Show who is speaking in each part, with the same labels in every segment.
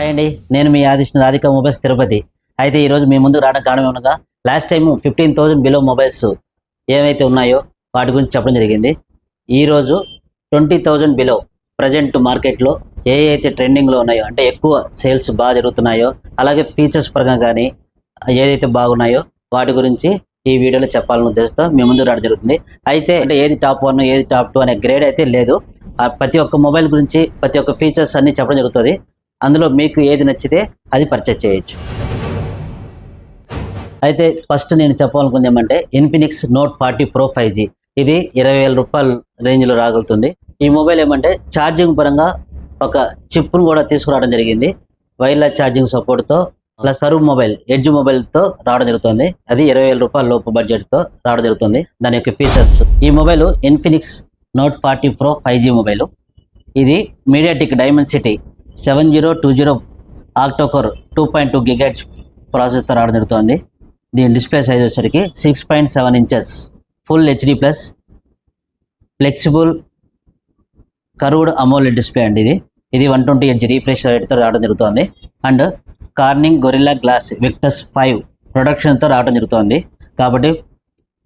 Speaker 1: Hi అండి. నేను మీ ఆదిష్ణ రాధిక మొబైల్స్ తిరుపతి. అయితే ఈరోజు మీ ముందు రావడం కారణం ఏమనగా last time fifteen thousand below mobiles ఏవైతే ఉన్నాయో వాటి గురించి చెప్పడం జరిగింది. ఈరోజు ట్వంటీ థౌజండ్ బిలో ప్రజెంట్ మార్కెట్లో ఏ అయితే ట్రెండింగ్లో ఉన్నాయో అంటే ఎక్కువ సేల్స్ బాగా జరుగుతున్నాయో అలాగే ఫీచర్స్ పరంగా కానీ ఏదైతే బాగున్నాయో వాటి గురించి ఈ వీడియోలో చెప్పాలని ఉద్దేశంతో మీ ముందు రావడం జరుగుతుంది. అయితే అంటే ఏది టాప్ వన్ ఏది టాప్ టూ అనే గ్రేడ్ అయితే లేదు. ప్రతి ఒక్క మొబైల్ గురించి ప్రతి ఒక్క ఫీచర్స్ అన్ని చెప్పడం జరుగుతుంది. అందులో మీకు ఏది నచ్చితే అది పర్చేజ్ చేయొచ్చు. అయితే ఫస్ట్ నేను చెప్పాలనుకుంది ఏమంటే Infinix note forty pro five G ఇది ఇరవై వేల రూపాయల రేంజ్లో రాగలుగుతుంది. ఈ మొబైల్ ఏమంటే ఛార్జింగ్ పరంగా ఒక చిప్ను కూడా తీసుకురావడం జరిగింది. వైర్లెస్ ఛార్జింగ్ సపోర్ట్తో ప్లస్ సర్వ్ మొబైల్ ఎడ్జ్ మొబైల్తో రావడం జరుగుతుంది. అది ఇరవై వేల రూపాయల లోపు బడ్జెట్తో రావడం జరుగుతుంది. దాని యొక్క ఫీచర్స్ ఈ mobile Infinix Note forty Pro five G mobile ఇది MediaTek Dimensity seven zero two zero octacore two point two gigahertz processor రావడం జరుగుతుంది. దీని డిస్ప్లే సైజ్ వచ్చేసరికి six point seven inches full HD plus flexible curved AMOLED display అండి ఇది. ఇది one twenty H refresh రేట్తో రావడం జరుగుతుంది. And Corning Gorilla Glass Victus five ప్రొడక్షన్తో రావడం జరుగుతుంది. కాబట్టి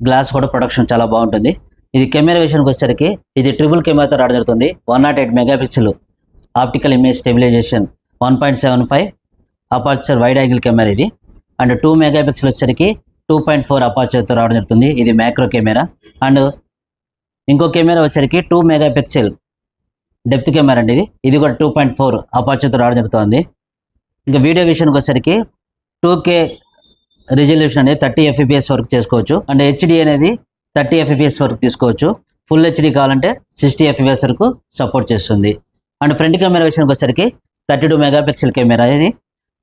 Speaker 1: గ్లాస్ కూడా ప్రొడక్షన్ చాలా బాగుంటుంది. ఇది కెమెరా విషయానికి వచ్చేసరికి ఇది ట్రిపుల్ కెమెరాతో రావడం జరుగుతుంది. One nought eight megapixel optical image stabilisation one point seven five aperture wide angle camera ఇది. అండ్ టూ మెగాపిక్సెల్ వచ్చేసరికి టూ పాయింట్ ఫోర్ అపార్చర్తో రావడం జరుగుతుంది. ఇది మ్యాక్రో కెమెరా అండ్ ఇంకో కెమెరా వచ్చేసరికి టూ మెగాపిక్సెల్ డెప్త్ కెమెరా అండి ఇది. ఇది కూడా టూ పాయింట్ ఫోర్ అపార్చర్తో రావడం జరుగుతుంది. ఇంకా వీడియో విషయానికి వచ్చేసరికి టూ కే రిజల్యూషన్ అనేది థర్టీ ఎఫ్పిఎస్ వరకు చేసుకోవచ్చు. అండ్ హెచ్డి అనేది థర్టీ ఎఫ్పిఎస్ వరకు తీసుకోవచ్చు. ఫుల్ హెచ్డి కావాలంటే సిక్స్టీ ఎఫ్పిఎస్ వరకు సపోర్ట్ చేస్తుంది. అండ్ ఫ్రంట్ కెమెరా విషయానికి వచ్చేసరికి థర్టీ టూ మెగాపిక్సెల్ కెమెరా ఇది.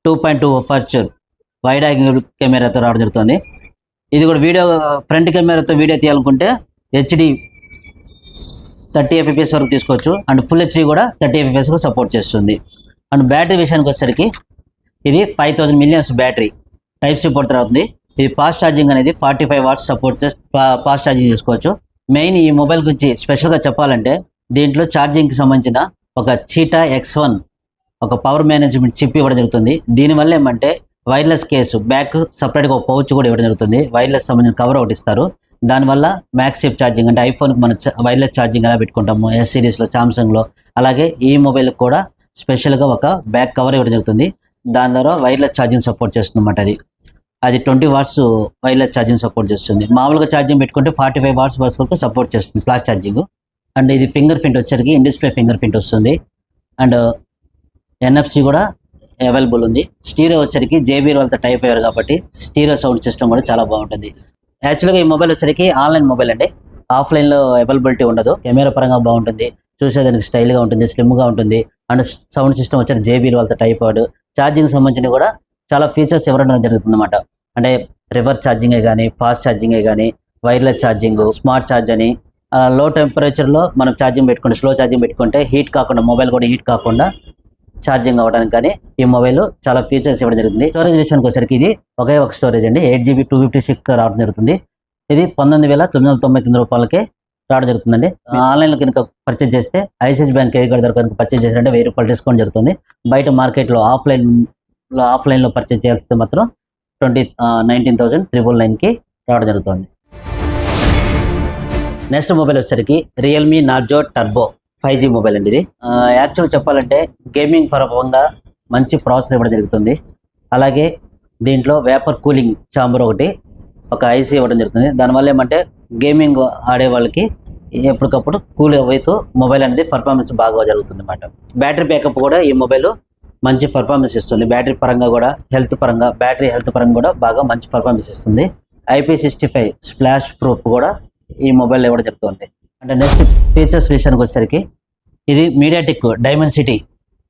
Speaker 1: Two point two aperture wide angle కెమెరాతో రావడం జరుగుతుంది. ఇది కూడా వీడియో ఫ్రంట్ కెమెరాతో వీడియో తీయాలనుకుంటే హెచ్డి థర్టీ ఎఫ్పిఎస్ వరకు తీసుకోవచ్చు. అండ్ ఫుల్ హెచ్డి కూడా థర్టీ ఎఫ్పిఎస్ సపోర్ట్ చేస్తుంది. అండ్ బ్యాటరీ విషయానికి వచ్చేసరికి ఇది five thousand millions battery. Type support అవుతుంది ఇది ఫాస్ట్ ఛార్జింగ్ అనేది ఫార్టీ ఫైవ్ వాట్స్ సపోర్ట్ చేసి ఫాస్ట్ ఛార్జింగ్ చేసుకోవచ్చు. మెయిన్ ఈ మొబైల్ గురించి స్పెషల్గా చెప్పాలంటే దీంట్లో ఛార్జింగ్కి సంబంధించిన ఒక చీటా ఎక్స్ వన్ ఒక పవర్ మేనేజ్మెంట్ చిప్ ఇవ్వడం జరుగుతుంది. దీనివల్ల ఏమంటే వైర్లెస్ కేసు బ్యాక్ సపరేట్గా ఒక పౌచ్ కూడా ఇవ్వడం జరుగుతుంది. వైర్లెస్ సంబంధించిన కవర్ ఒకటి ఇస్తారు. దానివల్ల మ్యాక్సిప్ ఛార్జింగ్ అంటే ఐఫోన్కి మనం వైర్లెస్ ఛార్జింగ్ ఎలా పెట్టుకుంటాము ఎస్ సిరీస్లో సామ్సంగ్లో అలాగే ఈ మొబైల్కి కూడా స్పెషల్గా ఒక బ్యాక్ కవర్ ఇవ్వడం జరుగుతుంది. దాని ద్వారా వైర్లెస్ ఛార్జింగ్ సపోర్ట్ చేస్తుందన్నమాట అది. అది twenty watts wireless charging support చేస్తుంది. మామూలుగా ఛార్జింగ్ పెట్టుకుంటే ఫార్టీ ఫైవ్ వాట్స్ వరకు సపోర్ట్ చేస్తుంది ఫ్లాష్ ఛార్జింగ్. అండ్ ఇది ఫింగర్ ప్రింట్ వచ్చరికి ఇండిస్ప్లే డిస్ప్లే ఫింగర్ ప్రింట్ వస్తుంది. అండ్ ఎన్ఎఫ్సి కూడా అవైలబుల్ ఉంది. స్టీరియో వచ్చరికి జేబీ వాళ్ళతో టైప్ అయ్యారు కాబట్టి స్టీరియో సౌండ్ సిస్టమ్ కూడా చాలా బాగుంటుంది. యాక్చువల్గా ఈ మొబైల్ వచ్చరికి ఆన్లైన్ మొబైల్ అండి. ఆఫ్లైన్లో అవైలబిలిటీ ఉండదు. కెమెరా పరంగా బాగుంటుంది. చూసేదానికి స్టైల్గా ఉంటుంది. స్లిమ్గా ఉంటుంది. అండ్ సౌండ్ సిస్టమ్ వచ్చారు జేబీ వాళ్ళతో టైప్ అవ్వడు. ఛార్జింగ్ సంబంధించి కూడా చాలా ఫీచర్స్ ఇవ్వడం జరుగుతుంది అనమాట అంటే రివర్స్ ఛార్జింగే కానీ ఫాస్ట్ ఛార్జింగే కానీ వైర్లెస్ ఛార్జింగ్ స్మార్ట్ ఛార్జ్ అని లో టెంపరేచర్లో మనం ఛార్జింగ్ పెట్టుకుంటే స్లో ఛార్జింగ్ పెట్టుకుంటే హీట్ కాకుండా మొబైల్ కూడా హీట్ కాకుండా ఛార్జింగ్ అవ్వడానికి కానీ ఈ మొబైల్ చాలా ఫీచర్స్ ఇవ్వడం జరుగుతుంది. స్టోరేజ్ విషయానికి వచ్చరికి ఇది ఒకే ఒక స్టోరేజ్ అండి. ఎయిట్ జీబీ టూ ఫిఫ్టీ సిక్స్తో రావడం జరుగుతుంది. ఇది పంతొమ్మిది వేల తొమ్మిది వందల తొంభై తొమ్మిది రూపాయలకే రావడం జరుగుతుందండి. ఆన్లైన్లో కనుక పర్చేజ్ చేస్తే ఐసిఐసి బ్యాంక్ క్రెడిట్ కార్డు దగ్గర కనుక పర్చేజ్ చేసినట్టే వెయ్యి రూపాయలు డిస్కౌంట్ జరుగుతుంది. బయట మార్కెట్లో ఆఫ్లైన్లో ఆఫ్లైన్లో పర్చేజ్ చేస్తే మాత్రం ట్వంటీ నైన్టీన్ థౌసండ్ త్రిబుల్ నైన్కి రావడం జరుగుతుంది. నెక్స్ట్ మొబైల్ వచ్చరికి Realme Narzo Turbo five G mobile అండి ఇది. యాక్చువల్ చెప్పాలంటే గేమింగ్ పరంగా మంచి ప్రాసెసర్ ఇవ్వడం జరుగుతుంది. అలాగే దీంట్లో వేపర్ కూలింగ్ చాంబర్ ఒకటి ఒక ఐసీ ఇవ్వడం జరుగుతుంది. దానివల్ల ఏమంటే గేమింగ్ ఆడే వాళ్ళకి ఎప్పటికప్పుడు కూల్ అవుతూ మొబైల్ అనేది పర్ఫార్మెన్స్ బాగా జరుగుతుంది అనమాట బ్యాటరీ బ్యాకప్ కూడా ఈ మొబైల్ మంచి పర్ఫార్మెన్స్ ఇస్తుంది. బ్యాటరీ పరంగా కూడా హెల్త్ పరంగా బ్యాటరీ హెల్త్ పరంగా కూడా బాగా మంచి పర్ఫార్మెన్స్ ఇస్తుంది. IP sixty five splash proof కూడా ఈ మొబైల్ కూడా చెప్తుంది అంటే నెక్స్ట్ ఫీచర్స్ విషయానికి వచ్చేసరికి ఇది MediaTek diamond city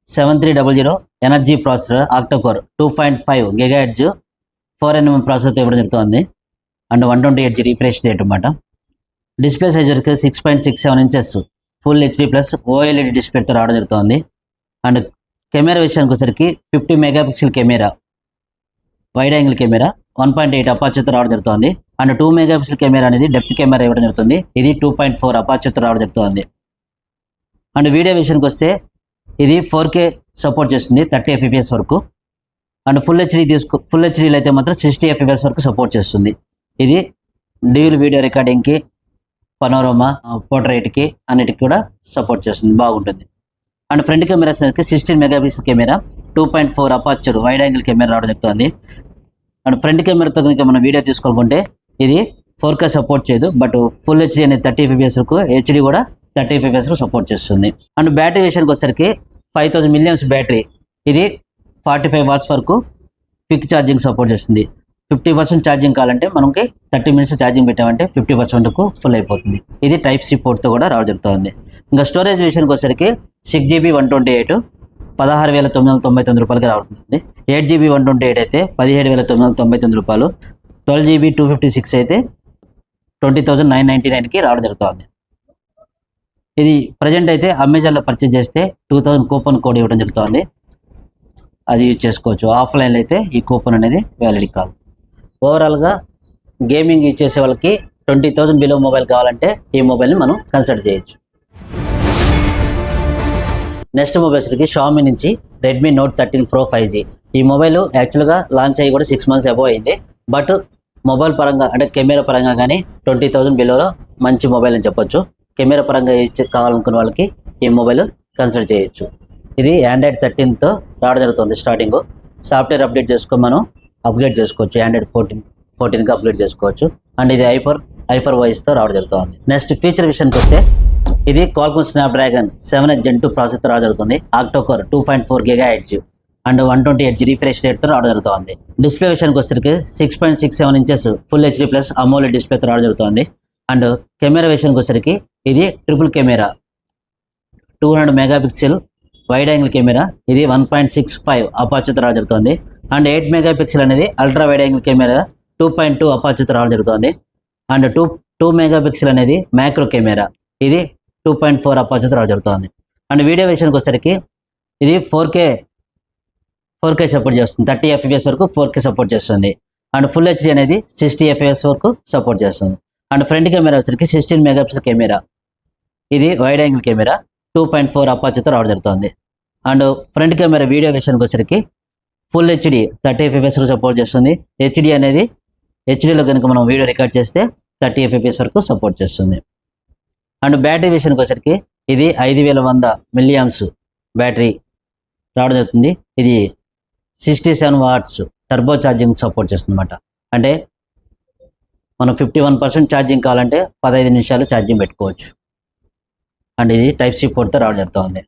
Speaker 1: seven three double zero energy processor octacore two point five gigahertz four NM ప్రాసెసర్తో ఇవ్వడం జరుగుతుంది. And one twenty eight G refresh rate అనమాట డిస్ప్లే సైజ్ వరకు six point six seven inches full HD plus OLED డిస్ప్లేతో రావడం జరుగుతుంది. And camera విషయానికి వచ్చేసరికి fifty megapixel camera wide angle camera one point eight అపాచర్తో రావడం జరుగుతుంది. అండ్ టూ మెగాపిక్సెల్ కెమెరా అనేది depth camera ఇవ్వడం జరుగుతుంది. ఇది టూ పాయింట్ ఫోర్ అపాచర్తో రావడం జరుగుతుంది. అండ్ వీడియో విషయానికి వస్తే ఇది ఫోర్ కే సపోర్ట్ చేస్తుంది థర్టీ ఎఫ్పిఎస్ వరకు. అండ్ ఫుల్ హెచ్డీ తీసుకు ఫుల్ హెచ్డీలు అయితే మాత్రం సిక్స్టీ ఎఫ్పిఎస్ వరకు సపోర్ట్ చేస్తుంది. ఇది డ్యూల్ వీడియో రికార్డింగ్కి పనోరోమా పోర్ట్రైట్కి అన్నిటికి కూడా సపోర్ట్ చేస్తుంది బాగుంటుంది. అండ్ ఫ్రంట్ కెమెరాస్ అయితే sixteen megapixel camera two point four aperture wide angle camera రావడం జరుగుతుంది. అండ్ ఫ్రంట్ కెమెరాతో కనుక మనం వీడియో తీసుకోవాలనుకుంటే ఇది ఫోర్ కే సపోర్ట్ చేయదు బట్ ఫుల్ హెచ్డి అనేది థర్టీ ఎఫ్పిఎస్ వరకు కూడా థర్టీ ఫైవ్ సపోర్ట్ చేస్తుంది. అండ్ బ్యాటరీ విషయానికి వచ్చరికి ఫైవ్ థౌసండ్ మిలియమ్స్ బ్యాటరీ. ఇది ఫార్టీ ఫైవ్ వాట్స్ వరకు క్విక్ ఛార్జింగ్ సపోర్ట్ చేస్తుంది. ఫిఫ్టీ పర్సెంట్ ఛార్జింగ్ కావాలంటే మనకి థర్టీ మినిట్స్ ఛార్జింగ్ పెట్టామంటే ఫిఫ్టీ పర్సెంట్కు ఫుల్ అయిపోతుంది. ఇది టైప్ సి పోర్ట్తో కూడా రావడం జరుగుతుంది. ఇంకా స్టోరేజ్ విషయానికి వచ్చరికి six GB one twenty eight పదహారు వేల తొమ్మిది వందల తొంభై తొమ్మిది రూపాయలకి రావుతుంది eight GB one twenty eight అయితే పదిహేడు వేల తొమ్మిది వందల తొంభై తొమ్మిది రూపాయలు. Twelve GB two fifty six అయితే ట్వంటీ థౌజండ్ నైన్ నైంటీ నైన్కి రావడం జరుగుతుంది. ఇది ప్రజెంట్ అయితే అమెజాన్లో పర్చేజ్ చేస్తే టూ థౌజండ్ కూపన్ కోడ్ ఇవ్వడం జరుగుతుంది. అది యూజ్ చేసుకోవచ్చు. ఆఫ్లైన్లో అయితే ఈ కూపన్ అనేది వ్యాలిడ్ కాదు. ఓవరాల్గా గేమింగ్ యూజ్ చేసే వాళ్ళకి ట్వంటీ థౌజండ్ బిలో మొబైల్ కావాలంటే ఈ మొబైల్ని మనం కన్సిడర్ చేయొచ్చు. నెక్స్ట్ మొబైల్స్కి షామీ నుంచి Redmi note thirteen pro five G ఈ మొబైల్ యాక్చువల్గా లాంచ్ అయ్యి కూడా సిక్స్ మంత్స్ అబో అయింది. బట్ మొబైల్ పరంగా అంటే కెమెరా పరంగా కానీ ట్వంటీ థౌసండ్ బిలోలో మంచి మొబైల్ అని చెప్పొచ్చు. కెమెరా పరంగా కావాలనుకున్న వాళ్ళకి ఈ మొబైల్ కన్సిడర్ చేయొచ్చు. ఇది ఆండ్రాయిడ్ థర్టీన్తో రావడం జరుగుతుంది స్టార్టింగ్ సాఫ్ట్వేర్ అప్డేట్ చేసుకొని మనం అప్గ్రేడ్ చేసుకోవచ్చు. ఆండ్రాయిడ్ ఫోర్టీన్ ఫోర్టీన్కి అప్గ్రేడ్ చేసుకోవచ్చు. అండ్ ఇది హైపర్ హైపర్ వాయిస్తో రావడం జరుగుతుంది. నెక్స్ట్ ఫీచర్ విషయానికి వస్తే ఇది Qualcomm Snapdragon seven S Gen two processor రావడం జరుగుతుంది. Octa core two point four gigahertz and one twenty hertz refresh రేట్తో రావడం జరుగుతుంది. డిస్ప్లే విషయానికి వచ్చేసరికి six point six seven inches full HD plus AMOLED డిస్ప్లేతో రావడం జరుగుతుంది. అండ్ కెమెరా విషయానికి వచ్చేసరికి ఇది triple camera two hundred megapixel wide angle camera ఇది వన్ పాయింట్ సిక్స్ ఫైవ్ అపాచుతో రావడం జరుగుతుంది. అండ్ ఎయిట్ మెగాపిక్సెల్ అనేది ultra wide angle camera two point two అపాచుతో రావడం జరుగుతుంది. అండ్ టూ టూ మెగాపిక్సెల్ అనేది మ్యాక్రో కెమెరా. ఇది టూ పాయింట్ ఫోర్ అపాచుతో రావడం జరుగుతుంది. అండ్ వీడియో విషయానికి వచ్చేసరికి ఇది four K four K support చేస్తుంది. థర్టీ ఎఫ్పిఎస్ వరకు ఫోర్ కే సపోర్ట్ చేస్తుంది. అండ్ ఫుల్ హెచ్డీ అనేది సిక్స్టీ ఎఫ్ఎస్ వరకు సపోర్ట్ చేస్తుంది. అండ్ ఫ్రంట్ కెమెరా వచ్చరికి సిక్స్టీన్ మెగాపిక్సెల్ కెమెరా. ఇది wide angle camera. Two point four అపాచితో రావడం జరుగుతుంది. అండ్ ఫ్రంట్ కెమెరా వీడియో విషయానికి వచ్చరికి full HD thirty FPS support చేస్తుంది. హెచ్డి అనేది హెచ్డీలో కనుక మనం వీడియో రికార్డ్ చేస్తే థర్టీ ఎఫ్ఎపిఎస్ వరకు సపోర్ట్ చేస్తుంది. అండ్ బ్యాటరీ విషయానికి వచ్చరికి ఇది ఐదు వేల వంద మిలియామ్స్ బ్యాటరీ రావడం జరుగుతుంది. ఇది sixty seven watts turbo charging support చేస్తుంది అనమాట అంటే మనం ఫిఫ్టీ వన్ పర్సెంట్ ఛార్జింగ్ కావాలంటే పదహైదు నిమిషాలు ఛార్జింగ్ పెట్టుకోవచ్చు. అండ్ ఇది టైప్ సి పోర్ట్తో రావడం జరుగుతుంది.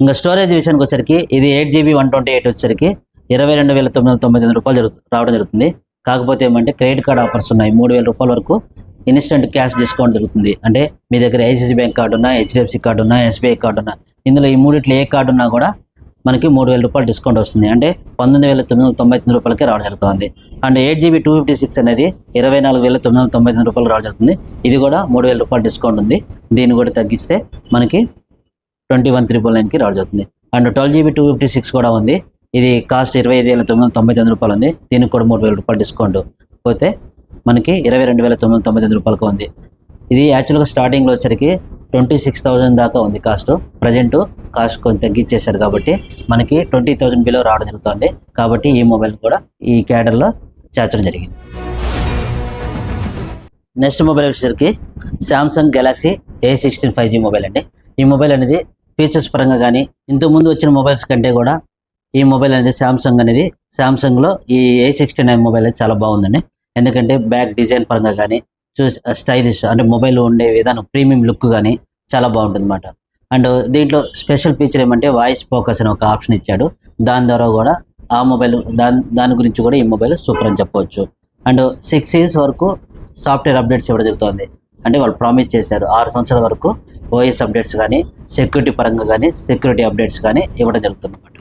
Speaker 1: ఇంకా స్టోరేజ్ విషయానికి వచ్చరికి ఇది eight GB one twenty eight వచ్చరికి ఇరవై రెండు వేల తొమ్మిది వందల తొంభై తొమ్మిది రూపాయలు జరుగు రావడం జరుగుతుంది. కాకపోతే ఏమంటే క్రెడిట్ కార్డ్ ఆఫర్స్ ఉన్నాయి. మూడు వేల రూపాయల వరకు ఇన్స్టెంట్ క్యాష్ డిస్కౌంట్ జరుగుతుంది అంటే మీ దగ్గర ఐసిసి బ్యాంక్ కార్డు ఉన్నా హెచ్డిఎఫ్సి కార్డు ఉన్నా ఎస్బీఐ కార్డు ఉన్నా ఇందులో ఈ మూడిట్లో ఏ కార్డు ఉన్నా కూడా మనకి మూడు వేల రూపాయలు డిస్కౌంట్ వస్తుంది. అంటే పంతొమ్మిది వేల తొమ్మిది వందల తొంభై తొమ్మిది రూపాయలకి రావడం జరుగుతుంది. And eight GB two fifty six అనేది ఇరవై నాలుగు వేల తొమ్మిది వందల తొంభై తొమ్మిది రూపాయలు రావడం జరుగుతుంది. ఇది కూడా మూడు వేల రూపాయలు డిస్కౌంట్ ఉంది. దీన్ని కూడా తగ్గిస్తే మనకి ట్వంటీ వన్ త్రిపుల్ నైన్కి రావడం జరుగుతుంది. And twelve GB two fifty six కూడా ఉంది. ఇది కాస్ట్ ఇరవై ఐదు వేల తొమ్మిది వందల తొంభై తొమ్మిది రూపాయలు ఉంది. దీనికి కూడా మూడు వేల రూపాయలు డిస్కౌంట్ పోతే మనకి ఇరవై రెండు వేల తొమ్మిది వందల తొంభై తొమ్మిది రూపాయలకు ఉంది. ఇది యాక్చువల్గా స్టార్టింగ్లో వచ్చరికి ట్వంటీ సిక్స్ థౌసండ్ దాకా ఉంది కాస్ట్. ప్రజెంట్ కాస్ట్ కొంచెం తగ్గించేశారు కాబట్టి మనకి ట్వంటీ థౌజండ్ బిలో రావడం జరుగుతుంది. కాబట్టి ఈ మొబైల్ కూడా ఈ క్యాడర్లో చేర్చడం జరిగింది. నెక్స్ట్ మొబైల్ వచ్చేసరికి Samsung Galaxy A sixteen five G mobile అండి. ఈ మొబైల్ అనేది ఫీచర్స్ పరంగా కానీ ఇంతకుముందు వచ్చిన మొబైల్స్ కంటే కూడా ఈ మొబైల్ అనేది శాంసంగ్ అనేది. శాంసంగ్లో ఈ ఏ సిక్స్టీ నైన్ మొబైల్ అనేది చాలా బాగుందండి. ఎందుకంటే బ్యాక్ డిజైన్ పరంగా కానీ చూసి స్టైలిష్ అంటే మొబైల్ ఉండే విధానం ప్రీమియం లుక్ కానీ చాలా బాగుంటుంది అనమాట అండ్ దీంట్లో స్పెషల్ ఫీచర్ ఏమంటే వాయిస్ ఫోకస్ అని ఒక ఆప్షన్ ఇచ్చాడు. దాని ద్వారా కూడా ఆ మొబైల్ దాని దాని గురించి కూడా ఈ మొబైల్ సూపర్ అని చెప్పవచ్చు. అండ్ సిక్స్ ఇయర్స్ వరకు సాఫ్ట్వేర్ అప్డేట్స్ ఇవ్వడం జరుగుతుంది. అంటే వాళ్ళు ప్రామిస్ చేశారు ఆరు సంవత్సరాల వరకు ఓఎస్ అప్డేట్స్ కానీ సెక్యూరిటీ పరంగా కానీ సెక్యూరిటీ అప్డేట్స్ కానీ ఇవ్వడం జరుగుతుంది అనమాట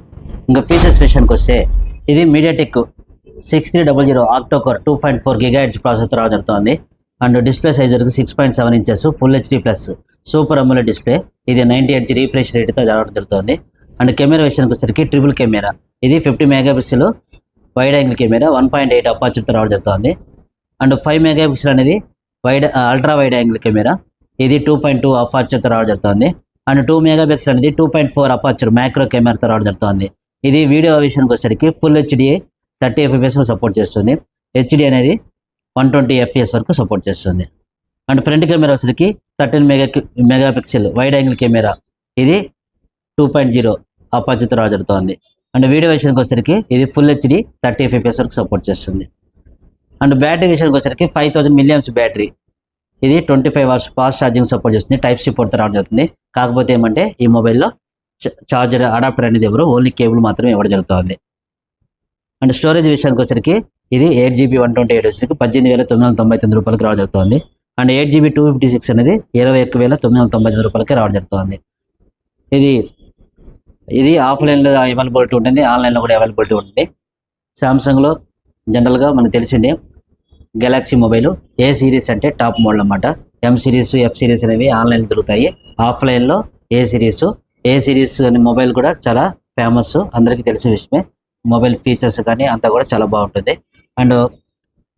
Speaker 1: ఇంకా ఫీచర్స్ విషయానికి వస్తే ఇది MediaTek six three double zero octa core two point four giga processor జరుగుతుంది. అండ్ డిస్ప్లే సైజ్ వరకు six point seven inches full HD plus super AMOLED display ఇది నైంటీ ఎయిట్ రీఫ్రెష్ రేట్తో రావడం జరుగుతుంది. అండ్ కెమెరా విషయానికి వచ్చేసరికి ట్రిపుల్ కెమెరా. ఇది fifty megapixel wide angle camera one point eight అపాచర్తో రావడం జరుగుతుంది. అండ్ ఫైవ్ మెగాపిక్సెల్ అనేది wide ultra wide angle camera. ఇది టూ పాయింట్ టూ అపాచర్తో రావడం జరుగుతుంది. అండ్ టూ మెగా పిక్సెల్ అనేది two point four aperture macro కెమెరాతో రావడం జరుగుతుంది. ఇది వీడియో విషయానికి వచ్చేసరికి full HD thirty FPS support చేస్తుంది. హెచ్డి అనేది వన్ ట్వంటీ ఎఫ్ఎస్ వరకు సపోర్ట్ చేస్తుంది. అండ్ ఫ్రంట్ కెమెరా వచ్చరికి thirteen mega megapixel wide angle camera. ఇది టూ పాయింట్ జీరో అపాచర్తో రావడం జరుగుతుంది అండ్ వీడియో విషయానికి వచ్చేసరికి ఇది ఫుల్ హెచ్డి థర్టీ ఎఫ్ఎస్ వరకు సపోర్ట్ చేస్తుంది. అండ్ బ్యాటరీ విషయానికి వచ్చేసరికి ఫైవ్ థౌసండ్ మిలియమ్స్ బ్యాటరీ. ఇది twenty five hours fast charging support చేస్తుంది. టైప్ సి పోర్ట్తో రావడం జరుగుతుంది. కాకపోతే ఏమంటే ఈ మొబైల్లో ఛార్జర్ అడాప్టర్ అనేది ఎవరు? ఓన్లీ కేబుల్ మాత్రమే ఇవ్వడం జరుగుతుంది. అండ్ స్టోరేజ్ విషయానికి వచ్చరికి ఇది eight GB one twenty eight వచ్చరికి పద్దెనిమిది వేల తొమ్మిది వందల తొంభై తొమ్మిది రూపాయలకి రావడం జరుగుతుంది. And eight GB two fifty six అనేది ఇరవై ఒక్క వేల తొమ్మిది వందల తొంభై తొమ్మిది రూపాయలకి రావడం జరుగుతుంది. ఇది ఇది ఆఫ్లైన్లో అవైలబిలిటీ ఉంటుంది ఆన్లైన్లో కూడా అవైలబిలిటీ ఉంటుంది. సామ్సంగ్లో జనరల్గా మనకు తెలిసిందే గెలాక్సీ మొబైల్ ఏ సిరీస్ అంటే టాప్ మోడల్ అన్నమాట. ఎం సిరీస్ ఎఫ్ సిరీస్ అనేవి ఆన్లైన్లో దొరుకుతాయి. ఆఫ్లైన్లో ఏ సిరీసు ఏ సిరీస్ అనే మొబైల్ కూడా చాలా ఫేమస్ అందరికీ తెలిసిన విషయమే. మొబైల్ ఫీచర్స్ కానీ అంతా కూడా చాలా బాగుంటుంది. అండ్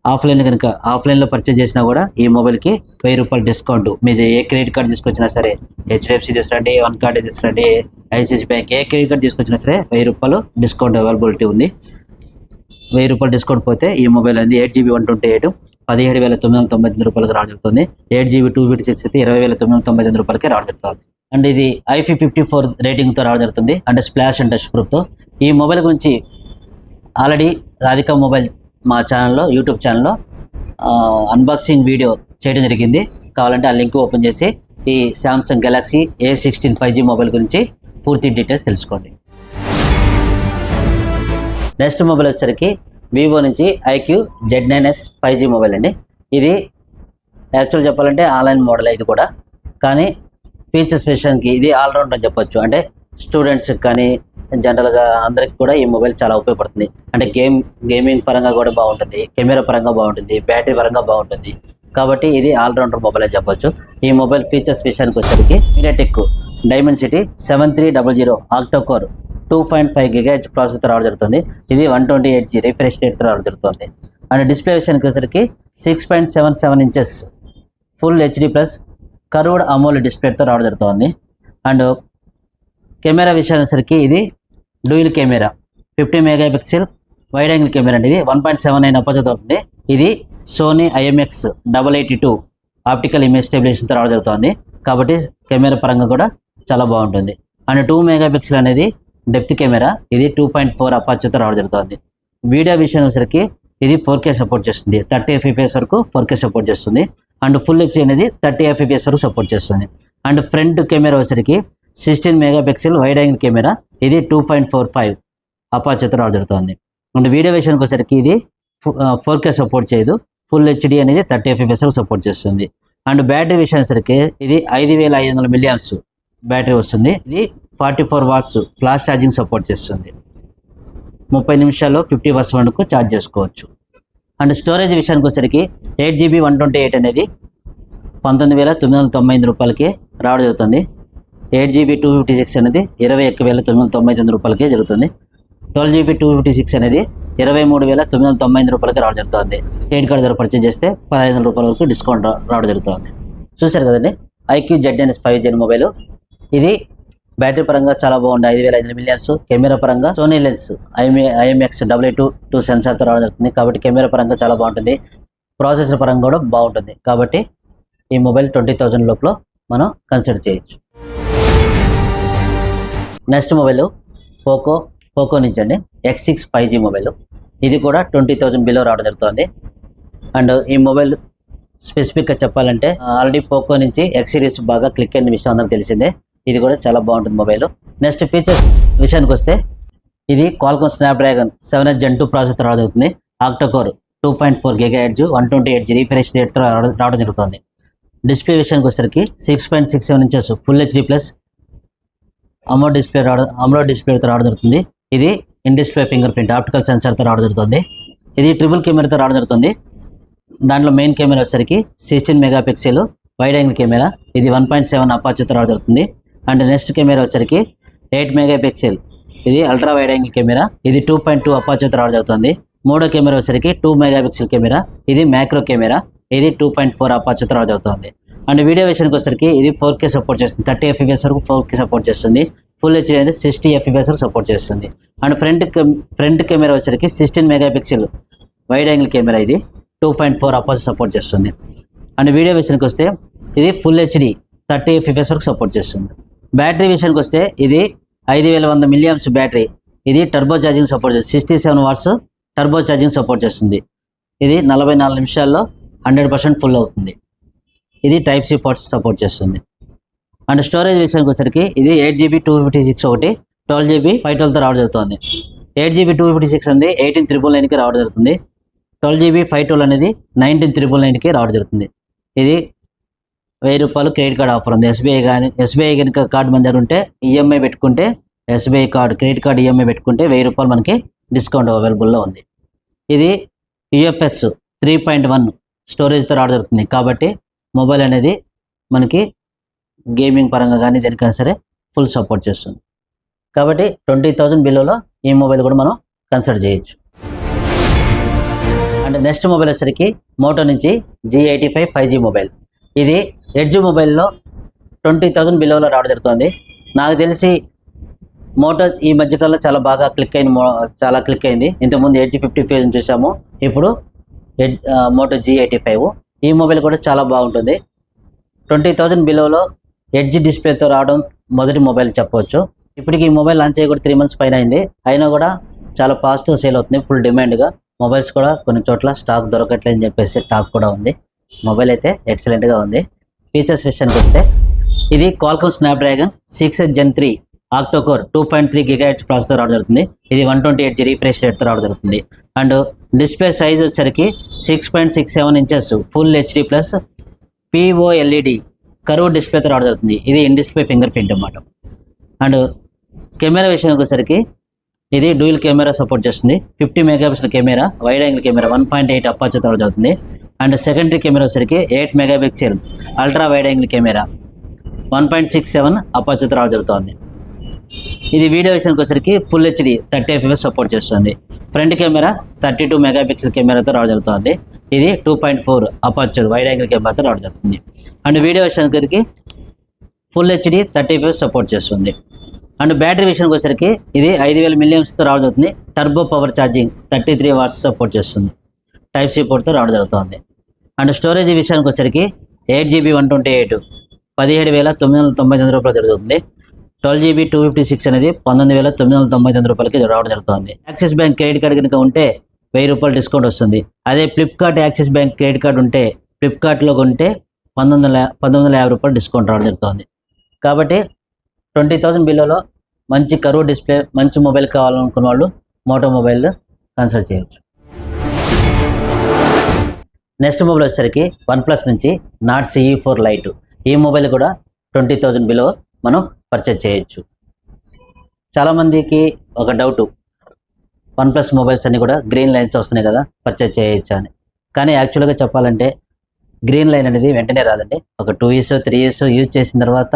Speaker 1: ఆఫ్లైన్ కనుక ఆఫ్లైన్లో పర్చేజ్ చేసినా కూడా ఈ మొబైల్కి వెయ్యి రూపాయలు డిస్కౌంట్ మీది ఏ క్రెడిట్ కార్డు తీసుకొచ్చినా సరే హెచ్డిఎఫ్సి తీసుకురండి వన్ కార్డు తీసుకురండి ఐసిఐసి బ్యాంక్ ఏ క్రెడిట్ కార్డు తీసుకొచ్చినా సరే వెయ్యి రూపాయలు డిస్కౌంట్ అవైలబిలిటీ ఉంది. వెయ్యి రూపాయలు డిస్కౌంట్ పోతే ఈ మొబైల్ అనేది eight GB one twenty eight పదిహేడు వేల తొమ్మిది వందల తొంభై తొమ్మిది రూపాయలకు రావడం జరుగుతుంది. Eight GB two fifty six అయితే ఇరవై వేల తొమ్మిది వందల తొంభై తొమ్మిది రూపాయలకి రావడం జరుగుతుంది. అండ్ ఇది ఐఫీ ఫిఫ్టీ ఫోర్ రేటింగ్తో రావడం జరుగుతుంది. అంటే స్ప్లాష్ అండ్ టచ్ ప్రూఫ్తో. ఈ మొబైల్ గురించి ఆల్రెడీ రాధిక మొబైల్ మా ఛానల్లో యూట్యూబ్ ఛానల్లో అన్బాక్సింగ్ వీడియో చేయడం జరిగింది. కావాలంటే ఆ లింక్ ఓపెన్ చేసి ఈ Samsung Galaxy A sixteen five G mobile గురించి పూర్తి డీటెయిల్స్ తెలుసుకోండి. నెక్స్ట్ మొబైల్ వచ్చరికి వివో నుంచి iQOO Z nine S five G mobile అండి. ఇది యాక్చువల్ చెప్పాలంటే ఆన్లైన్ మోడల్ ఇది కూడా. కానీ ఫీచర్స్ విషయానికి ఇది ఆల్రౌండ్ అని చెప్పొచ్చు. అంటే స్టూడెంట్స్కి కానీ జనరల్గా అందరికి కూడా ఈ మొబైల్ చాలా ఉపయోగపడుతుంది. అంటే గేమ్ గేమింగ్ పరంగా కూడా బాగుంటుంది. కెమెరా పరంగా బాగుంటుంది. బ్యాటరీ పరంగా బాగుంటుంది. కాబట్టి ఇది ఆల్రౌండర్ మొబైల్ అని చెప్పొచ్చు. ఈ మొబైల్ ఫీచర్స్ విషయానికి వచ్చేసరికి MediaTek Dimensity seven three double zero octa core two point five గిగాహెచ్ processor రావడం జరుగుతుంది. ఇది one twenty eight G refresh రేట్తో రావడం జరుగుతుంది. అండ్ డిస్ప్లే విషయానికి వచ్చేసరికి six point seven seven inches full HD plus curved AMOLED డిస్ప్లేతో రావడం జరుగుతుంది. అండ్ కెమెరా విషయానికి వచ్చేసరికి ఇది dual camera. Fifty megapixel wide angle camera అండి ఇది. One point seven nine aperture అవుతుంది. ఇది Sony IMX double eighty two optical image స్టెబిలేషన్తో రావడం జరుగుతుంది. కాబట్టి కెమెరా పరంగా కూడా చాలా బాగుంటుంది. అండ్ టూ మెగా పిక్సెల్ అనేది డెప్త్ కెమెరా. ఇది టూ పాయింట్ ఫోర్ అపాచర్తో రావడం జరుగుతుంది. వీడియో విషయం వచ్చేసరికి ఇది ఫోర్ కే సపోర్ట్ చేస్తుంది. థర్టీ ఎఫ్పిఎస్ వరకు ఫోర్ కే సపోర్ట్ చేస్తుంది. అండ్ ఫుల్ హెచ్డీ అనేది థర్టీ ఎఫ్పిఎస్ వరకు సపోర్ట్ చేస్తుంది. అండ్ ఫ్రంట్ కెమెరా వచ్చరికి sixteen megapixel wide angle camera. ఇది టూ పాయింట్ ఫోర్ ఫైవ్ అపాచతో రావడం జరుగుతుంది. అండ్ వీడియో విషయానికి వచ్చరికి ఇది ఫోర్ కే సపోర్ట్ చేయదు. ఫుల్ హెచ్డి అనేది థర్టీ ఎఫ్పిఎస్ వరకు సపోర్ట్ చేస్తుంది. అండ్ బ్యాటరీ విషయానికి ఇది ఐదు వేల ఐదు వందల మిలియన్స్ బ్యాటరీ వస్తుంది. ఇది forty four watts flash charging support చేస్తుంది. ముప్పై నిమిషాల్లో ఫిఫ్టీ పర్సెంట్ వరకు ఛార్జ్ చేసుకోవచ్చు. అండ్ స్టోరేజ్ విషయానికి వచ్చరికి eight GB one twenty eight అనేది పంతొమ్మిది వేల తొమ్మిది వందల తొంభై ఎనిమిది రూపాయలకి రావడం జరుగుతుంది. Eight GB two fifty six అనేది ఇరవై ఒక్క వేల తొమ్మిది వందల తొంభై తొమ్మిది రూపాయలకి జరుగుతుంది. Twelve GB two fifty six అనేది ఇరవై మూడు వేల తొమ్మిది వందల తొంభై ఎనిమిది రూపాయలకి రావడం జరుగుతుంది. క్రెడిట్ కార్డు ద్వారా పర్చేజ్ చేస్తే పదహైదు వందల రూపాయల వరకు డిస్కౌంట్ రావడం జరుగుతుంది. చూశారు కదండి? IQOO Z NS five Gen mobile. ఇది బ్యాటరీ పరంగా చాలా బాగుంది ఐదు వేల ఐదు మిలియన్స్ కెమెరా పరంగా Sony lens IMA IMX W two two సెన్సార్తో రావడం జరుగుతుంది. కాబట్టి కెమెరా పరంగా చాలా బాగుంటుంది. ప్రాసెసర్ పరంగా కూడా బాగుంటుంది. కాబట్టి ఈ మొబైల్ ట్వంటీ థౌజండ్ లోపల మనం కన్సిడర్ చేయొచ్చు. నెక్స్ట్ మొబైల్ పోకో పోకో నుంచి అండి. X six five G mobile. ఇది కూడా ట్వంటీ థౌజండ్ బిలో రావడం జరుగుతుంది. అండ్ ఈ మొబైల్ స్పెసిఫిక్గా చెప్పాలంటే ఆల్రెడీ పోకో నుంచి ఎక్స్ సిరీస్ బాగా క్లిక్ అయిన విషయం అందరికి తెలిసిందే. ఇది కూడా చాలా బాగుంటుంది మొబైల్ నెక్స్ట్ ఫీచర్స్ విషయానికి వస్తే ఇది Qualcomm Snapdragon seven S Gen two processor రావడం జరుగుతుంది. Octa core two point four gigahertz one twenty eight G refresh రేట్తో రావడం జరుగుతుంది. డిస్ప్లే విషయానికి వచ్చేసరికి six point six seven inches full HD plus అమో display రావడం అమోడ్ డిస్ప్లేతో రావడం జరుగుతుంది. ఇది in display finger print optical సెన్సార్తో రావడం జరుగుతుంది. ఇది ట్రిపుల్ కెమెరాతో రావడం జరుగుతుంది. దాంట్లో మెయిన్ కెమెరా వచ్చేసరికి sixteen megapixel wide angle camera ఇది వన్ పాయింట్ సెవెన్ అపాచర్తో రావడం జరుగుతుంది. అండ్ నెక్స్ట్ కెమెరా వచ్చరికి ఎయిట్ మెగా పిక్సెల్ ఇది అల్ట్రా వైడ్ యాంగిల్ కెమెరా. ఇది టూ పాయింట్ టూ అపాచర్తో రావడం జరుగుతుంది. మూడో కెమెరా వచ్చేసరికి టూ మెగా పిక్సెల్ కెమెరా. ఇది మ్యాక్రో కెమెరా. ఇది టూ పాయింట్ ఫోర్ అపాచర్తో రావడం జరుగుతుంది. అండ్ వీడియో విషయానికి వచ్చరికి ఇది ఫోర్ కే సపోర్ట్ చేస్తుంది. థర్టీ ఎఫ్ఎస్ వరకు ఫోర్ కే సపోర్ట్ చేస్తుంది. ఫుల్ హెచ్డీ అనేది సిక్స్టీ ఎఫ్ఎస్ వరకు సపోర్ట్ చేస్తుంది. అండ్ ఫ్రంట్ ఫ్రంట్ కెమెరా వచ్చరికి sixteen megapixel wide angle camera ఇది. Two point four aperture support చేస్తుంది. అండ్ వీడియో విషయానికి వస్తే ఇది ఫుల్ హెచ్డి థర్టీ ఎఫ్ఎస్ వరకు సపోర్ట్ చేస్తుంది. బ్యాటరీ విషయానికి వస్తే ఇది ఐదు వేల వంద మిలియమ్స్ బ్యాటరీ. ఇది టర్బో ఛార్జింగ్ సపోర్ట్ చేస్తుంది. Sixty seven watts turbo charging support చేస్తుంది. ఇది నలభై నాలుగు నిమిషాల్లో హండ్రెడ్ పర్సెంట్ ఫుల్ అవుతుంది. ఇది టైప్ సి పోర్ట్స్ సపోర్ట్ చేస్తుంది. అండ్ స్టోరేజ్ విషయానికి వచ్చరికి ఇది eight GB two fifty six ఒకటి ట్వెల్వ్ జీబీ ఫైవ్ ట్వెల్వ్తో రావడం జరుగుతుంది. Eight GB two fifty six అనేది ఎయిటీన్ త్రిబుల్ నైన్కి రావడం జరుగుతుంది. ట్వెల్వ్ జీబీ ఫైవ్ ట్వెల్వ్ అనేది నైన్టీన్ త్రిబుల్ నైన్కి రావడం జరుగుతుంది. ఇది వెయ్యి రూపాయలు క్రెడిట్ కార్డ్ ఆఫర్ ఉంది. ఎస్బీఐ కానీ ఎస్బీఐ కనుక కార్డు మన దగ్గర ఉంటే ఈఎంఐ పెట్టుకుంటే SBI card credit card EMI పెట్టుకుంటే వెయ్యి రూపాయలు మనకి డిస్కౌంట్ అవైలబుల్లో ఉంది. ఇది యుఎఫ్ఎస్ త్రీ పాయింట్ వన్ స్టోరేజ్తో రావడం జరుగుతుంది. కాబట్టి మొబైల్ అనేది మనకి గేమింగ్ పరంగా కానీ దేనికైనా సరే ఫుల్ సపోర్ట్ చేస్తుంది. కాబట్టి ట్వంటీ థౌజండ్ బిలోలో ఈ మొబైల్ కూడా మనం కన్సిడర్ చేయొచ్చు. అండ్ నెక్స్ట్ మొబైల్ వచ్చరికి మోటో నుంచి G eighty five five G mobile. ఇది ఎడ్జ్ మొబైల్లో ట్వంటీ థౌజండ్ బిలోలో రావడం జరుగుతుంది. నాకు తెలిసి మోటో ఈ మధ్యకాలంలో చాలా బాగా క్లిక్ అయిన చాలా క్లిక్ అయింది. ఇంతకుముందు జీ ఫిఫ్టీ ఫైవ్ చూసాము. ఇప్పుడు ఎడ్ మోటో జీ ఎయిటీ ఫైవ్. ఈ మొబైల్ కూడా చాలా బాగుంటుంది. ట్వంటీ థౌజండ్ బిలోలో ఎడ్జ్ డిస్ప్లేతో రావడం మొదటి మొబైల్ చెప్పవచ్చు ఇప్పటికి ఈ మొబైల్ లాంచ్ అయ్యి కూడా త్రీ మంత్స్ పైన అయింది. అయినా కూడా చాలా పాజిటివ్ సేల్ అవుతుంది ఫుల్ డిమాండ్గా మొబైల్స్ కూడా కొన్ని చోట్ల స్టాక్ దొరకట్లేదని చెప్పేసి స్టాక్ కూడా ఉంది. మొబైల్ అయితే ఎక్సలెంట్గా ఉంది. ఫీచర్స్ విషయానికి వస్తే ఇది Qualcomm Snapdragon six eight Gen three octacore two point three GHz processor రావడం జరుగుతుంది. ఇది one twenty eight G refresh రేట్తో రావడం జరుగుతుంది. అండ్ డిస్ప్లే సైజ్ వచ్చరికి six point six seven inches full HD plus POLED కరువు డిస్ప్లేతో రావడం జరుగుతుంది. ఇది ఇన్ డిస్ప్లే ఫింగర్ ప్రింట్ అన్నమాట. అండ్ కెమెరా విషయానికి వచ్చేసరికి ఇది డ్యూయల్ కెమెరా సపోర్ట్ చేస్తుంది. Fifty megapixel camera wide angle camera one point eight aperture రావడం జరుగుతుంది. అండ్ సెకండరీ కెమెరా వచ్చరికి eight megapixel ultra wide angle camera. One point six seven aperture రావడం జరుగుతుంది. ఇది వీడియో విషయానికి వచ్చరికి full HD thirty FS support చేస్తుంది. Front camera thirty two megapixel కెమెరాతో రావడం జరుగుతుంది. ఇది two point four aperture wide angle కెమెరాతో రావడం జరుగుతుంది. అండ్ వీడియో విషయానికి full HD thirty FS support చేస్తుంది. అండ్ బ్యాటరీ విషయానికి వచ్చరికి ఇది ఐదు వేల మిలియమ్స్తో రావడం జరుగుతుంది. Turbo power charging thirty three watts support చేస్తుంది. టైప్ సి పోర్ట్తో రావడం జరుగుతుంది. అండ్ స్టోరేజ్ విషయానికి వచ్చరికి eight GB one twenty eight పదిహేడు వేల తొమ్మిది వందల తొంభై తొమ్మిది రూపాయలు జరుగుతుంది. Twelve GB two fifty six అనేది పంతొమ్మిది వేల తొమ్మిది వందల తొంభై తొమ్మిది రూపాయలకి రావడం జరుగుతుంది. యాక్సిస్ బ్యాంక్ క్రెడిట్ కార్డ్ కనుక ఉంటే వెయ్యి రూపాయలు డిస్కౌంట్ వస్తుంది. అదే Flipkart axis bank credit card ఉంటే ఫ్లిప్కార్ట్లో కొంటే పంతొమ్మిది వందల పంతొమ్మిది వందల యాభై రూపాయలు డిస్కౌంట్ రావడం జరుగుతుంది. కాబట్టి ట్వంటీ థౌసండ్ బిలోలో మంచి కరువు డిస్ప్లే మంచి మొబైల్ కావాలనుకున్న వాళ్ళు మోటో మొబైల్ కన్సల్ట్ చేయవచ్చు నెక్స్ట్ మొబైల్ వచ్చేసరికి వన్ ప్లస్ నుంచి నాట్ సిఈ ఫోర్ లైట్ ఈ మొబైల్ కూడా ట్వంటీ థౌజండ్ బిలో మనం పర్చేజ్ చేయొచ్చు. చాలామందికి ఒక డౌట్ వన్ ప్లస్ మొబైల్స్ అన్ని కూడా గ్రీన్ లైన్స్ వస్తున్నాయి కదా పర్చేజ్ చేయొచ్చు అని. కానీ యాక్చువల్గా చెప్పాలంటే గ్రీన్ లైన్ అనేది వెంటనే రాదండి. ఒక two years three years use చేసిన తర్వాత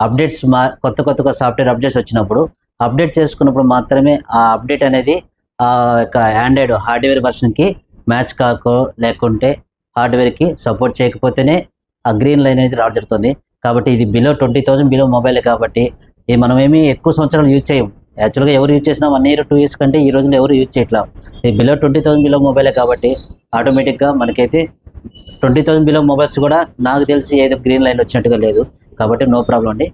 Speaker 1: అప్డేట్స్ మా కొత్త కొత్తగా సాఫ్ట్వేర్ అప్డేట్స్ వచ్చినప్పుడు అప్డేట్ చేసుకున్నప్పుడు మాత్రమే ఆ అప్డేట్ అనేది ఆ యొక్క ఆండ్రాయిడ్ హార్డ్వేర్ వర్షన్కి మ్యాచ్ కాకో లేకుంటే హార్డ్వేర్కి సపోర్ట్ చేయకపోతేనే ఆ గ్రీన్ లైన్ అనేది రావడం జరుగుతుంది. కాబట్టి ఇది below twenty thousand below mobile కాబట్టి ఇది మనమేమి ఎక్కువ సంవత్సరాలు యూజ్ చేయం యాక్చువల్గా ఎవరు యూజ్ చేసినా వన్ ఇయర్ టూ ఇయర్స్ కంటే ఈ రోజుల్లో ఎవరు యూజ్ చేయట్లా. ఇది బిలో ట్వంటీ థౌసండ్ బిలో మొబైలే కాబట్టి ఆటోమేటిక్గా మనకైతే ట్వంటీ థౌసండ్ బిలో మొబైల్స్ కూడా నాకు తెలిసి ఏదో గ్రీన్ లైన్ వచ్చినట్టుగా లేదు. కాబట్టి నో ప్రాబ్లం అండి.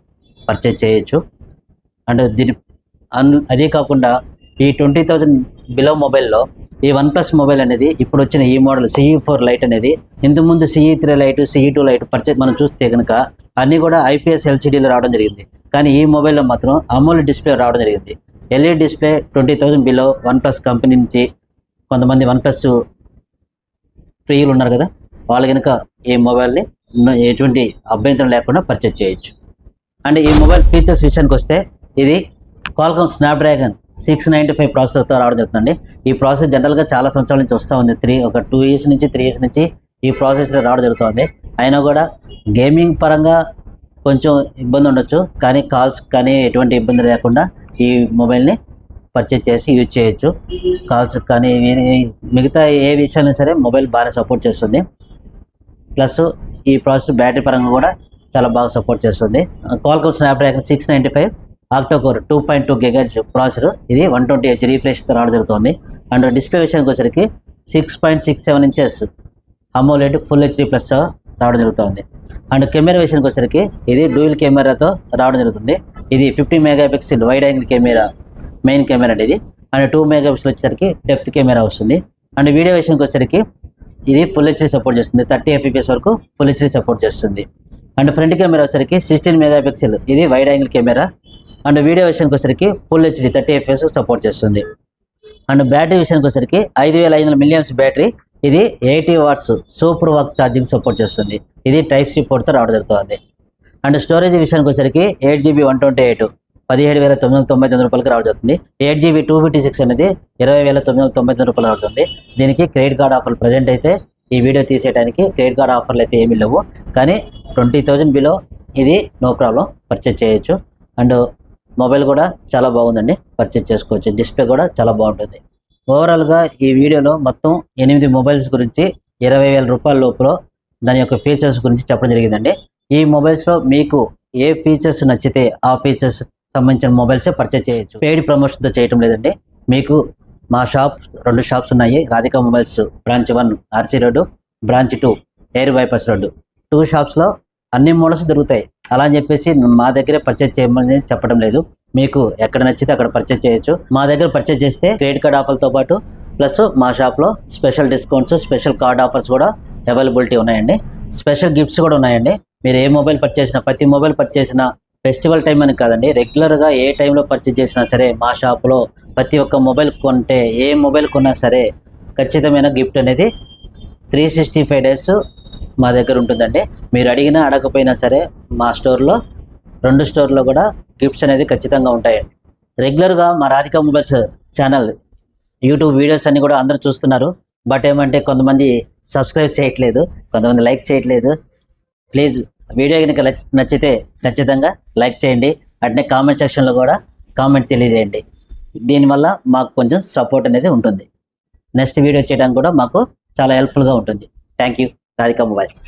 Speaker 1: పర్చేజ్ చేయొచ్చు. అండ్ దీని అన్- అదే కాకుండా ఈ ట్వంటీ థౌజండ్ బిలో మొబైల్లో ఈ వన్ ప్లస్ మొబైల్ అనేది ఇప్పుడు వచ్చిన ఈ మోడల్ సిఈ ఫోర్ లైట్ అనేది. ఇంతకుముందు CE three lite CE two lite purchase మనం చూస్తే కనుక అన్నీ కూడా ఐపీఎస్ ఎల్సిడీలో రావడం జరిగింది. కానీ ఈ మొబైల్లో మాత్రం అమూల్ డిస్ప్లే రావడం జరిగింది. LED display twenty thousand below OnePlus company నుంచి కొంతమంది వన్ ప్లస్ ఫ్రీలు ఉన్నారు కదా వాళ్ళు కనుక ఈ మొబైల్ని ఎటువంటి అభ్యంతరం లేకుండా పర్చేజ్ చేయొచ్చు. అండ్ ఈ మొబైల్ ఫీచర్స్ విషయానికి వస్తే ఇది Qualcomm Snapdragon six ninety five ప్రాసెసర్తో రావడం జరుగుతుంది ఈ ప్రాసెస్ జనరల్గా చాలా సంవత్సరాల నుంచి వస్తూ ఉంది. త్రీ ఒక టూ ఇయర్స్ నుంచి త్రీ ఇయర్స్ నుంచి ఈ ప్రాసెస్లో రావడం జరుగుతుంది. అయినా కూడా గేమింగ్ పరంగా కొంచెం ఇబ్బంది ఉండొచ్చు. కానీ కాల్స్ కానీ ఎటువంటి ఇబ్బంది లేకుండా ఈ మొబైల్ని పర్చేజ్ చేసి యూజ్ చేయొచ్చు. కాల్స్ కానీ మిగతా ఏ విషయాన్ని సరే మొబైల్ బాగా సపోర్ట్ చేస్తుంది. ప్లస్ ఈ ప్రాసెసర్ బ్యాటరీ పరంగా కూడా చాలా బాగా సపోర్ట్ చేస్తుంది. Qualcomm Snapdragon six ninety five octacore two point two GHz processor ఇది వన్ ట్వంటీ హెచ్ రీఫ్రెష్తో రావడం జరుగుతుంది. అండ్ డిస్ప్లే విషయానికి వచ్చరికి six point six seven inches AMOLED full HD plus రావడం జరుగుతుంది. అండ్ కెమెరా విషయానికి వచ్చరికి ఇది డ్యూయల్ కెమెరాతో రావడం జరుగుతుంది. ఇది fifty megapixel wide angle camera main camera అండి ఇది. అండ్ టూ మెగా పిక్సెల్ వచ్చేసరికి డెప్త్ కెమెరా వస్తుంది. అండ్ వీడియో విషయానికి వచ్చరికి ఇది ఫుల్ హెచ్డీ సపోర్ట్ చేస్తుంది. థర్టీ ఎఫ్పిఎస్ వరకు ఫుల్ హెచ్డీ సపోర్ట్ చేస్తుంది. అండ్ ఫ్రంట్ కెమెరా వచ్చరికి సిక్స్టీన్ మెగా పిక్సెల్ ఇది wide angle camera and video విషయానికి వచ్చరికి full HD thirty FS support చేస్తుంది. అండ్ బ్యాటరీ విషయానికి వచ్చరికి ఐదు వేల ఐదు వందల మిలియన్స్ బ్యాటరీ. ఇది eighty watts super work charging support చేస్తుంది. ఇది టైప్ సి పోర్ట్తో రావడం జరుగుతుంది. అండ్ స్టోరేజ్ విషయానికి వచ్చరికి eight GB one twenty eight పదిహేడు వేల తొమ్మిది వందల తొంభై తొమ్మిది రూపాయలకి రావడుతుంది eight GB two fifty six అనేది ఇరవై వేల తొమ్మిది వందల తొంభై తొమ్మిది రూపాయలు అవుతుంది దీనికి క్రెడిట్ కార్డ్ ఆఫర్ ప్రజెంట్ అయితే ఈ వీడియో తీసేయడానికి క్రెడిట్ కార్డ్ ఆఫర్లు అయితే ఏమీ లేవు. కానీ ట్వంటీ థౌజండ్ బిలో ఇది నో ప్రాబ్లం. పర్చేజ్ చేయొచ్చు. అండ్ మొబైల్ కూడా చాలా బాగుందండి. పర్చేజ్ చేసుకోవచ్చు. డిస్ప్లే కూడా చాలా బాగుంటుంది. ఓవరాల్గా ఈ వీడియోలో మొత్తం ఎనిమిది మొబైల్స్ గురించి ఇరవై వేల రూపాయల లోపల దాని యొక్క ఫీచర్స్ గురించి చెప్పడం జరిగిందండి. ఈ మొబైల్స్లో మీకు ఏ ఫీచర్స్ నచ్చితే ఆ ఫీచర్స్ సంబంధించిన మొబైల్స్ పర్చేజ్ చేయొచ్చు. పెయిడ్ ప్రమోషన్తో చేయటం లేదండి. మీకు మా షాప్ రెండు షాప్స్ ఉన్నాయి. Radhika mobiles branch one RC road branch two air bypass road. Two షాప్స్లో అన్ని మోడల్స్ దొరుకుతాయి. అలా అని చెప్పేసి మా దగ్గరే పర్చేజ్ చేయమని చెప్పడం లేదు. మీకు ఎక్కడ నచ్చితే అక్కడ పర్చేజ్ చేయొచ్చు. మా దగ్గర పర్చేజ్ చేస్తే క్రెడిట్ కార్డ్ ఆఫర్తో పాటు ప్లస్ మా షాప్లో special discounts special card offers కూడా అవైలబిలిటీ ఉన్నాయండి. స్పెషల్ గిఫ్ట్స్ కూడా ఉన్నాయండి. మీరు ఏ మొబైల్ పర్చేసిన ప్రతి మొబైల్ పర్చేసిన ఫెస్టివల్ టైం అని కాదండి. రెగ్యులర్గా ఏ టైంలో పర్చేజ్ చేసినా సరే మా షాప్లో ప్రతి ఒక్క మొబైల్ కొంటే ఏ మొబైల్ కొన్నా సరే ఖచ్చితమైన గిఫ్ట్ అనేది త్రీ సిక్స్టీ ఫైవ్ డేస్ మా దగ్గర ఉంటుందండి. మీరు అడిగినా అడగకపోయినా సరే మా స్టోర్లో రెండు స్టోర్లో కూడా గిఫ్ట్స్ అనేది ఖచ్చితంగా ఉంటాయండి. రెగ్యులర్గా మా Radhika mobiles channel YouTube videos అన్ని కూడా అందరూ చూస్తున్నారు. బట్ ఏమంటే కొంతమంది సబ్స్క్రైబ్ చేయట్లేదు కొంతమంది లైక్ చేయట్లేదు. ప్లీజ్ వీడియో కనుక నచ్చితే ఖచ్చితంగా లైక్ చేయండి. అట్నే కామెంట్ సెక్షన్లో కూడా కామెంట్ తెలియజేయండి. దీనివల్ల మాకు కొంచెం సపోర్ట్ అనేది ఉంటుంది. నెక్స్ట్ వీడియో చేయడానికి కూడా మాకు చాలా హెల్ప్ఫుల్గా ఉంటుంది. Thank you Radhika mobiles